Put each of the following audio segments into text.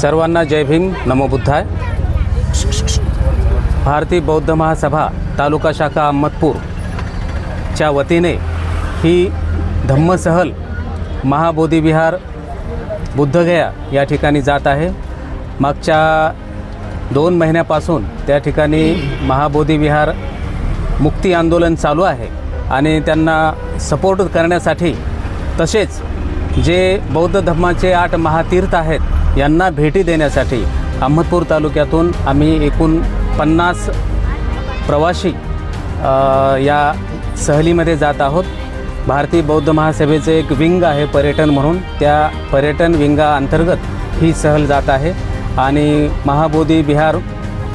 सर्वांना जय भीम. नमो बुद्धाय. भारतीय बौद्ध महासभा तालुका शाखा अहमदपूरच्या वतीने ही धम्मसहल महाबोधी विहार बुद्धगया या ठिकाणी जात आहे. मागच्या दोन महिन्यापासून त्या ठिकाणी महाबोधी विहार मुक्ती आंदोलन चालू आहे आणि त्यांना सपोर्ट करण्यासाठी तसेच जे बौद्ध धर्माचे आठ महातीर्थ आहेत यांना भेटी देण्यासाठी अहमदपूर तालुक्यातून आम्ही एकूण पन्नास प्रवासी या सहलीमध्ये जात आहोत. भारतीय बौद्ध महासभेचं एक विंग आहे पर्यटन म्हणून. त्या पर्यटन विंगाअंतर्गत ही सहल जात आहे आणि महाबोधी बिहार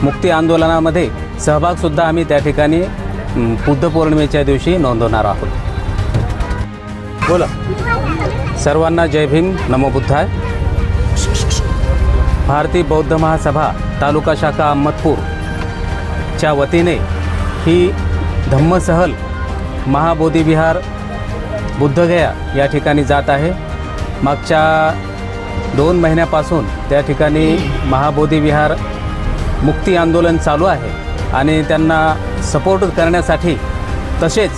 मुक्ती आंदोलनामध्ये सहभागसुद्धा आम्ही त्या ठिकाणी बुद्ध पौर्णिमेच्या दिवशी नोंदवणार आहोत. बोला. सर्वांना जय भीम. नमोबुद्धाय भारतीय बौद्ध महासभा तालुका शाखा अहमदपूरच्या वतीने ही धम्मसहल महाबोधी विहार बुद्धगया या ठिकाणी जात आहे. मागच्या दोन महिन्यापासून त्या ठिकाणी महाबोधी विहार मुक्ती आंदोलन चालू आहे आणि त्यांना सपोर्ट करण्यासाठी तसेच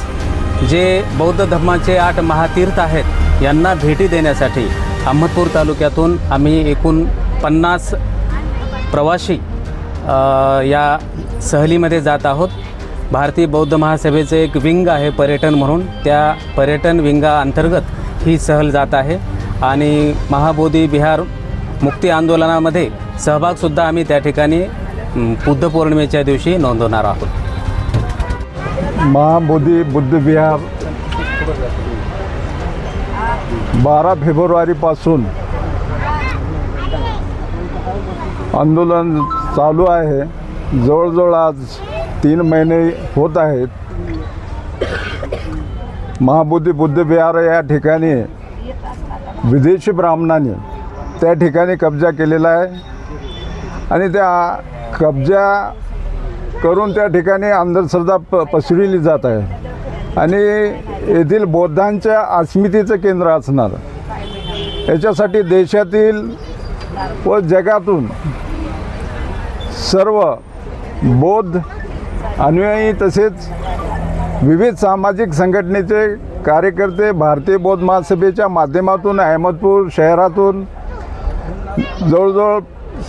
जे बौद्ध धर्माचे आठ महातीर्थ आहेत यांना भेटी देण्यासाठी अहमदपूर तालुक्यातून आम्ही एकूण पन्नास प्रवासी या सहलीमध्ये जात आहोत. भारतीय बौद्ध महासभेचं एक विंग आहे पर्यटन म्हणून. त्या पर्यटन विंगाअंतर्गत ही सहल जात आहे. आणि महाबोधी विहार मुक्ती आंदोलनामध्ये सहभागसुद्धा आम्ही त्या ठिकाणी बुद्ध पौर्णिमेच्या दिवशी नोंदवणार आहोत. महाबोधी बुद्ध विहार बारा फेब्रुवारीपासून आंदोलन चालू आहे. जवळजवळ आज तीन महिने होत आहेत. महाबुद्धी बुद्ध विहार या ठिकाणी विदेशी ब्राह्मणाने त्या ठिकाणी कब्जा केलेला आहे. आणि त्या कब्जा करून त्या ठिकाणी अंधश्रद्धा प पसरविली जात आहे. आणि येथील बौद्धांच्या अस्मितेचं केंद्र असणार. याच्यासाठी देशातील व जगातून सर्व बौद्ध अनुयायी तसेच विविध सामाजिक संघटनेचे कार्यकर्ते भारतीय बौद्ध महासभेच्या माध्यमातून अहमदपूर शहरातून जवळजवळ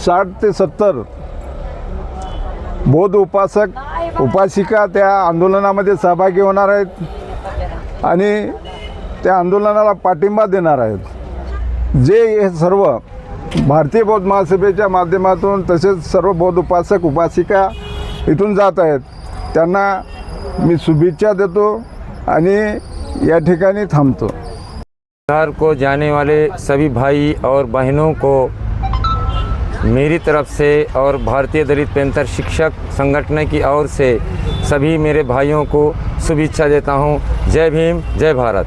साठ ते सत्तर बौद्ध उपासक उपासिका त्या आंदोलनामध्ये सहभागी होणार आहेत. आणि त्या आंदोलनाला पाठिंबा देणार आहेत. जे हे सर्व भारतीय बौद्ध महासभेच्या माध्यमातून तसेच सर्व बौद्ध उपासक उपासिका इथून जात आहेत. त्यांना मी शुभेच्छा देतो आणि या ठिकाणी थांबतो. बिहार को जाने वाले सभी भाई और बहनों को मेरी तरफ से और भारतीय दलित पेंथर शिक्षक संगठन की ओर से सभी मेरे भाइयों को शुभेच्छा देता हूँ। जय भीम जय भारत।